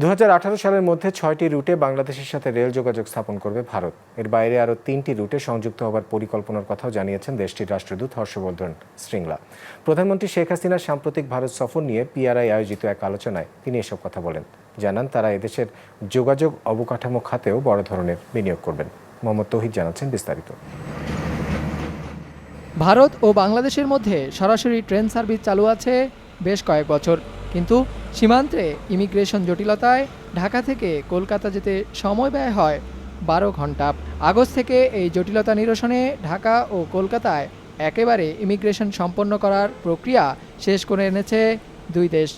দু হাজার আঠারো সালের মধ্যে ছয়টি রুটে বাংলাদেশের সাথে রেল যোগাযোগ স্থাপন করবে ভারত। এর বাইরে আরও তিনটি রুটে সংযুক্ত হবার পরিকল্পনার কথাও জানিয়েছেন দেশটির রাষ্ট্রদূত হর্ষবর্ধন শ্রীংলা প্রধানমন্ত্রী শেখ হাসিনার সাম্প্রতিক ভারত সফর নিয়ে পিআরআই আয়োজিত এক আলোচনায় তিনি এসব কথা বলেন। জানান, তারা এদেশের যোগাযোগ অবকাঠামো খাতেও বড় ধরনের বিনিয়োগ করবেন। মোহাম্মদ তৌহিদ জানাচ্ছেন বিস্তারিত। ভারত ও বাংলাদেশের মধ্যে সরাসরি ট্রেন সার্ভিস চালু আছে বেশ কয়েক বছর। কিন্তু সীমান্তে ইমিগ্রেশন জটিলতায় ঢাকা থেকে কলকাতা যেতে সময় ব্যয় হয় বারো ঘণ্টা আগস্ট থেকে এই জটিলতা নিরসনে ঢাকা ও কলকাতায় একেবারে ইমিগ্রেশন সম্পন্ন করার প্রক্রিয়া শেষ করে এনেছে দুই দেশ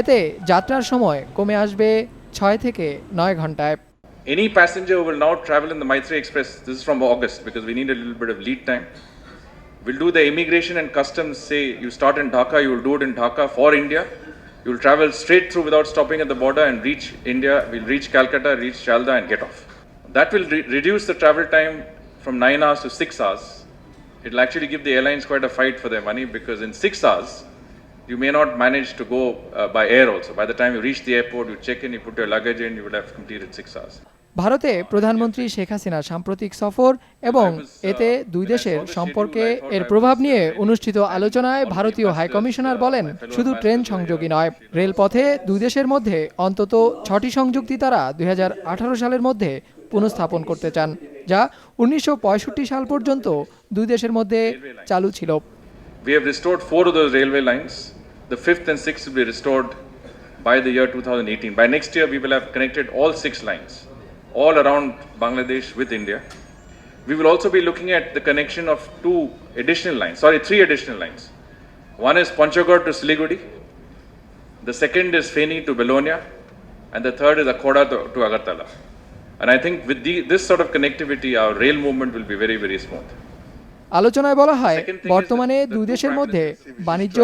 এতে যাত্রার সময় কমে আসবে ছয় থেকে নয় ঘন্টায় Any passenger who will now travel in the Maitri Express, this is from August because we need a little bit of lead time. We'll do the immigration and customs. Say you start in Dhaka, you will do it in Dhaka for India. You will travel straight through without stopping at the border and reach India. We'll reach Calcutta, reach Jalda, and get off. That will re- reduce the travel time from nine hours to six hours. It'll actually give the airlines quite a fight for their money because in six hours, you may not manage to go uh, by air also. By the time you reach the airport, you check in, you put your luggage in, you would have completed six hours. ভারতে প্রধানমন্ত্রী শেখ হাসিনার সাম্প্রতিক সফর এবং এতে দুই দেশের সম্পর্কে এর প্রভাব নিয়ে অনুষ্ঠিত আলোচনায় ভারতীয় হাইকমিশনার বলেন শুধু ট্রেন সংযোগই নয় রেলপথে দুই দেশের মধ্যে অন্তত ছটি সংযুক্তি তারা দুই সালের মধ্যে পুনঃস্থাপন করতে চান যা উনিশশো পঁয়ষট্টি সাল পর্যন্ত দুই দেশের মধ্যে চালু ছিল We have restored four of those railway lines. The fifth and sixth will be restored by the year 2018. By next year, we will have connected all six lines, all around Bangladesh with India. We will also be looking at the connection of two additional lines, sorry, three additional lines. One is Panchagod to Siliguri, the second is Feni to Belonia, and the third is Akhoda to, to Agartala. And I think with the, this sort of connectivity, our rail movement will be very, very smooth. আলোচনায় বলা হয় Second thing বর্তমানে দুই দেশের মধ্যে বাণিজ্য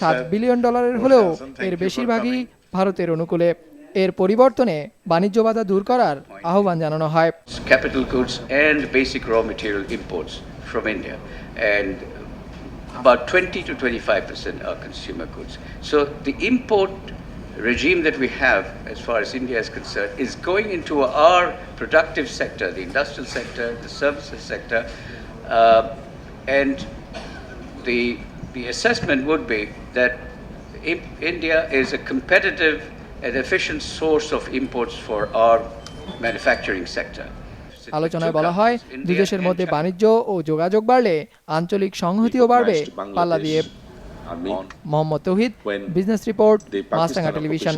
সাত billion ডলারের হলেও এর বেশিরভাগই ভারতের অনুকূলে এর পরিবর্তনে বাণিজ্য বাধা দূর করার আহ্বান জানানো হয় capital goods and basic raw material imports from India. And about 20 to 25 percent are consumer goods. So the import regime that we have, as far as India is concerned, is going into our productive sector, the industrial sector, the services sector, uh, and the the assessment would be that if India is a competitive an efficient source of imports for our manufacturing sector. আলোচনায় বলা হয় দুদেশের মধ্যে বাণিজ্য ও যোগাযোগ বাড়লে আঞ্চলিক সংহতিও বাড়বে পাল্লা দিয়ে Mohammad Touhid business report Maasranga television